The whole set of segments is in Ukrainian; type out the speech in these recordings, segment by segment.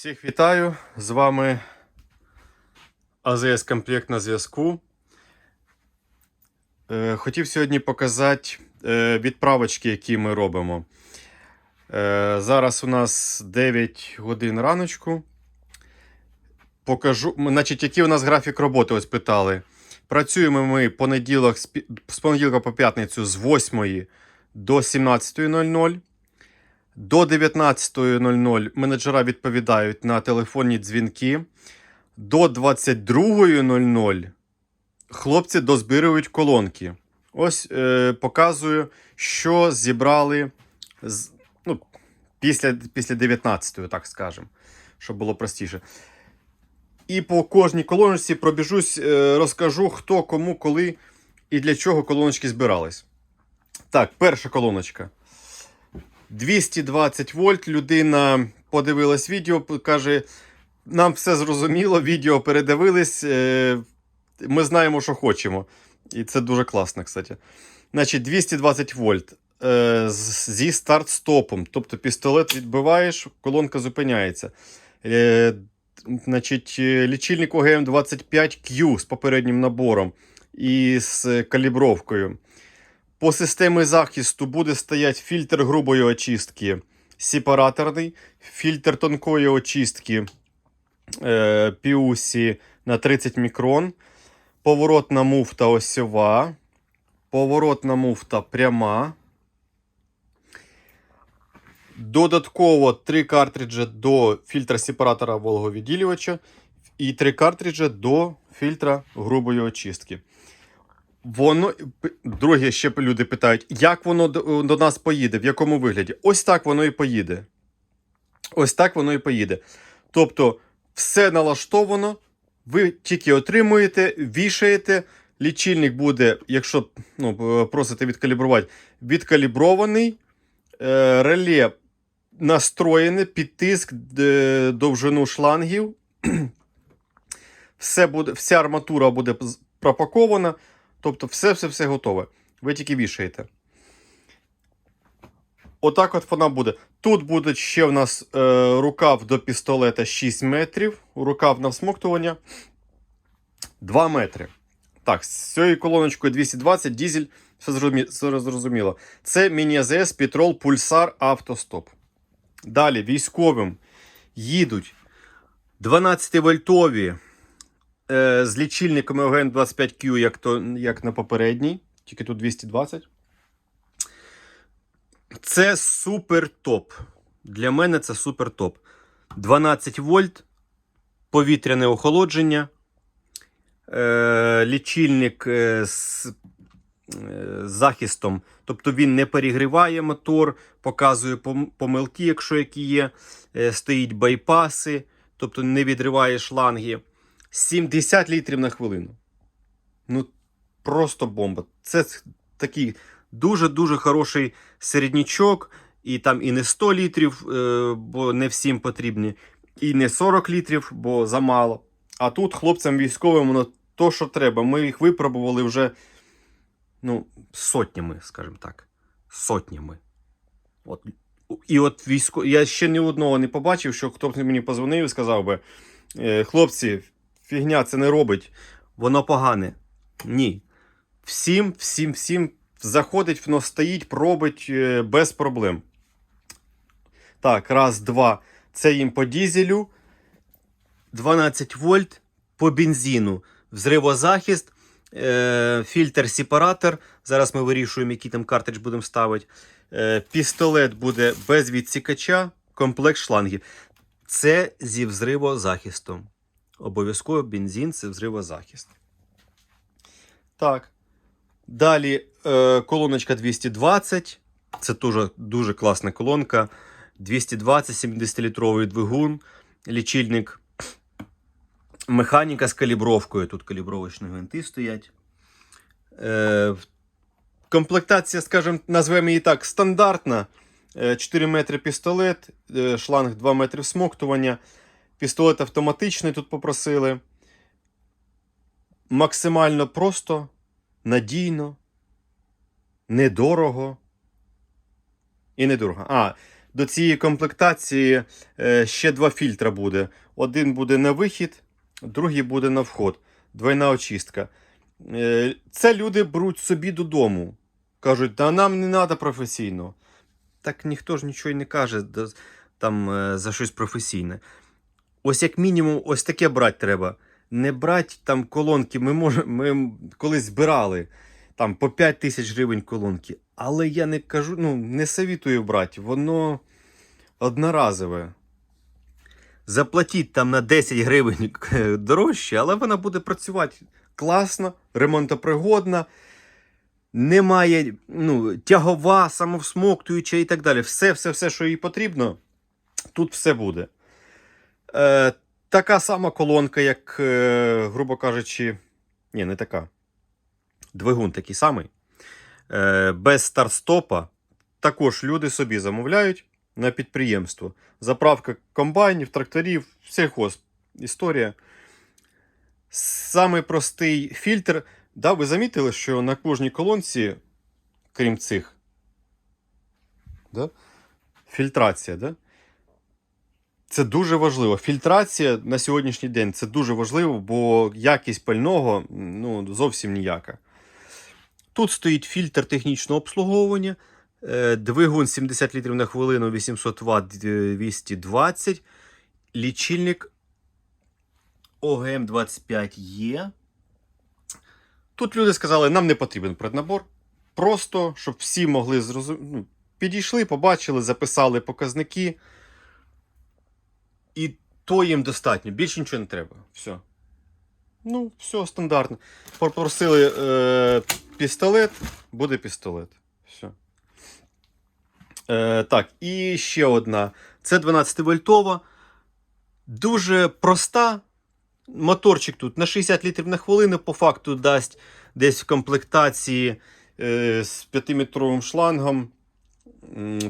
Всіх вітаю! З вами АЗС Комплект на зв'язку. Е, Хотів сьогодні показати е, відправочки, які ми робимо. Е, Зараз у нас 9 годин раночку. Покажу, значить, який у нас графік роботи, ось питали. Працюємо ми понеділок, з понеділка по п'ятницю з 8 до 17.00. До 19.00 менеджера відповідають на телефонні дзвінки. До 22.00 хлопці дозбирують колонки. Ось е, показую, що зібрали з, ну, після, після 19-ї, так скажемо, щоб було простіше. І по кожній колоночці пробіжусь, е, розкажу, хто, кому, коли і для чого колоночки збирались. Так, перша колоночка. 220 вольт. Людина подивилась відео, каже: нам все зрозуміло, відео передивились. е, Ми знаємо, що хочемо. І це дуже класно, кстати. Значить, 220 вольт е, зі старт-стопом. Тобто пістолет відбиваєш, колонка зупиняється. Е, Значить, лічильник ОГМ 25Q з попереднім набором і з калібровкою. По системі захисту буде стояти фільтр грубої очистки сепараторний, фільтр тонкої очистки е, PUC на 30 мікрон, поворотна муфта осьова, поворотна муфта пряма. Додатково 3 картриджі до фільтра сепаратора вологовідділювача і 3 картриджі до фільтра грубої очистки. Воно друге ще люди питають, як воно до, до нас поїде, в якому вигляді? Ось так воно і поїде. Ось так воно і поїде. Тобто, все налаштовано, ви тільки отримуєте, вішаєте. Лічильник буде, якщо ну, просите відкалібрувати, відкалібрований. Е, реле настроєне під тиск е, довжину шлангів. Все буде, вся арматура буде пропакована. Тобто, все-все-все готове. Ви тільки вішаєте. Отак от вона буде. Тут буде ще в нас е, рукав до пістолета 6 метрів. Рукав на всмоктування 2 метри. Так, з цією колоночкою 220 дізель. Все зрозумі- все зрозуміло. Це міні-АЗС Петрол Пульсар Автостоп. Далі військовим їдуть 12-вольтові е, з лічильниками ОГН 25Q, як, то, як на попередній, тільки тут 220. Це супер топ. Для мене це супер топ. 12 вольт, повітряне охолодження, е, лічильник е, з захистом. Тобто він не перегріває мотор, показує помилки, якщо які є, стоїть байпаси, тобто не відриває шланги. 70 літрів на хвилину. Ну, просто бомба. Це такий дуже-дуже хороший середнячок. І там і не 100 літрів, е, бо не всім потрібні, і не 40 літрів, бо замало. А тут хлопцям військовим воно то, що треба. Ми їх випробували вже ну, сотнями, скажімо так. Сотнями. От. І от військо... Я ще ні одного не побачив, що хто б мені позвонив і сказав би: «Е, хлопці, фігня це не робить, воно погане. Ні. Всім, всім, всім заходить, воно стоїть, пробить е, без проблем. Так, раз, два. Це їм по дізелю. 12 вольт по бензину. Взривозахист, е, фільтр сепаратор. Зараз ми вирішуємо, який там картридж будемо ставити. Е, пістолет буде без відсікача, комплект шлангів. Це зі взривозахистом. Обов'язково бензин це взривозахист. Так. Далі е, колоночка 220. Це дуже, дуже класна колонка. 220 70-літровий двигун, лічильник, механіка з калібровкою. Тут калібровочні гвинти стоять. Е, комплектація, скажімо, назвемо її так, стандартна. Е, 4 метри пістолет, е, шланг 2 метри всмоктування. Пістолет автоматичний тут попросили. Максимально просто, надійно, недорого. І недорого. А, до цієї комплектації е, ще два фільтра буде. Один буде на вихід, другий буде на вход. Двойна очистка. Е, Це люди беруть собі додому. Кажуть, та нам не треба професійно. Так ніхто ж нічого й не каже там, е, за щось професійне. Ось як мінімум, ось таке брати треба. Не брати там колонки. Ми, мож, ми колись збирали там по 5 тисяч гривень колонки. Але я не кажу, ну, не совітую брати. Воно одноразове. Заплатіть там на 10 гривень дорожче, але вона буде працювати класно, ремонтопригодна. Немає ну, тягова, самовсмоктуюча і так далі. Все, все, все, що їй потрібно, тут все буде. Е, така сама колонка, як, е, грубо кажучи, ні, не така. Двигун такий самий. Е, без старт-стопа. Також люди собі замовляють на підприємство. Заправка комбайнів, тракторів, сільхоз. Історія. Самий простий фільтр. Да, ви замітили, що на кожній колонці, крім цих, да, фільтрація. Да? Це дуже важливо. Фільтрація на сьогоднішній день це дуже важливо, бо якість пального ну, зовсім ніяка. Тут стоїть фільтр технічного обслуговування, е, двигун 70 літрів на хвилину, 800 Вт 220, лічильник ОГМ 25 є. Тут люди сказали, нам не потрібен преднабор. Просто, щоб всі могли зрозуміти. Ну, підійшли, побачили, записали показники. І то їм достатньо. Більше нічого не треба. Все. Ну, все стандартно. Попросили е, пістолет, буде пістолет. Все. Е, так, і ще одна. Це 12 вольтова. Дуже проста. Моторчик тут на 60 літрів на хвилину, по факту дасть десь в комплектації е, з 5-метровим шлангом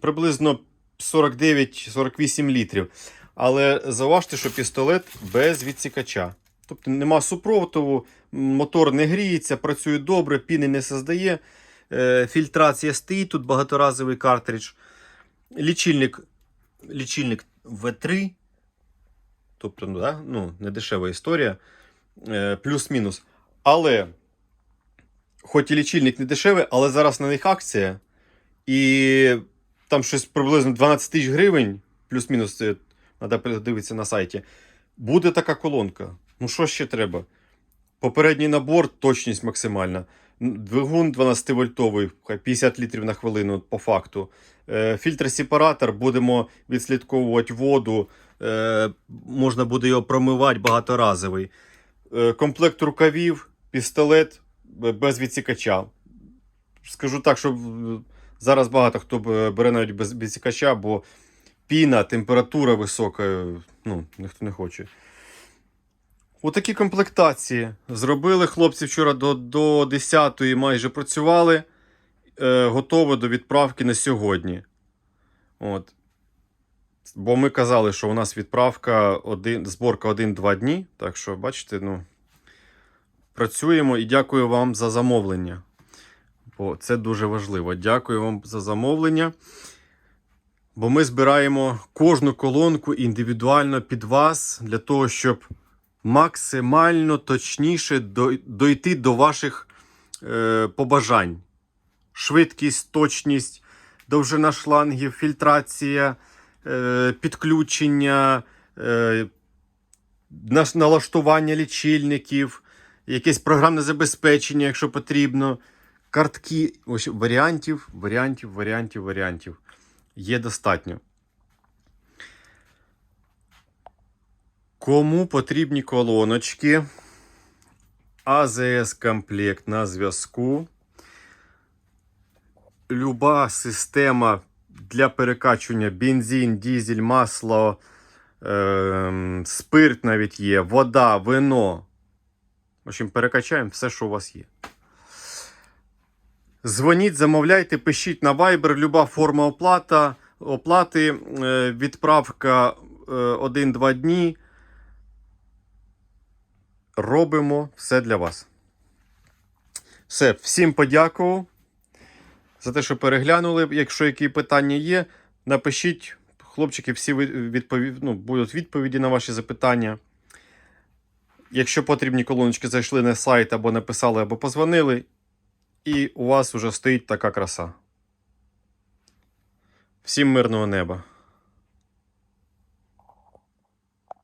приблизно 49-48 літрів. Але зауважте, що пістолет без відсікача. Тобто нема супроводу, мотор не гріється, працює добре, піни не создає. Е, фільтрація стоїть, тут багаторазовий картридж. Лічильник, лічильник V3. Тобто, ну, да? ну, не дешева історія. Е, плюс-мінус. Але, хоч і лічильник не дешевий, але зараз на них акція. І там щось приблизно 12 тисяч гривень, плюс-мінус, треба подивитися на сайті. Буде така колонка. Ну, що ще треба? Попередній набор, точність максимальна. Двигун 12-вольтовий, 50 літрів на хвилину по факту. Е, Фільтр-сепаратор, будемо відслідковувати воду. Е, Можна буде його промивати багаторазовий. Е, Комплект рукавів, пістолет без відсікача. Скажу так, що зараз багато хто бере навіть без відсікача, бо піна, температура висока, ну, ніхто не хоче. Отакі комплектації. Зробили хлопці вчора до, до 10-ї майже працювали. Е, готово до відправки на сьогодні. От. Бо ми казали, що у нас відправка один, зборка 1-2 дні. Так що, бачите, ну, працюємо і дякую вам за замовлення. Бо це дуже важливо. Дякую вам за замовлення. Бо ми збираємо кожну колонку індивідуально під вас для того, щоб максимально точніше дойти до ваших е, побажань. Швидкість, точність, довжина шлангів, фільтрація, е, підключення, е, налаштування лічильників, якесь програмне забезпечення, якщо потрібно. Картки, ось варіантів, варіантів, варіантів, варіантів. Є достатньо. Кому потрібні колоночки? АЗС комплект на зв'язку. Люба система для перекачування бензин, дізель, масло, ем, спирт навіть є, вода, вино. В общем, перекачаємо все, що у вас є. Дзвоніть, замовляйте, пишіть на Viber, люба форма оплата, оплати, е, відправка 1-2 дні. Робимо все для вас. Все, всім подякував за те, що переглянули. Якщо які питання є, напишіть Хлопчики, всі відпові... ну, будуть відповіді на ваші запитання. Якщо потрібні колоночки, зайшли на сайт або написали, або позвонили, і у вас уже стоїть така краса. Всім мирного неба!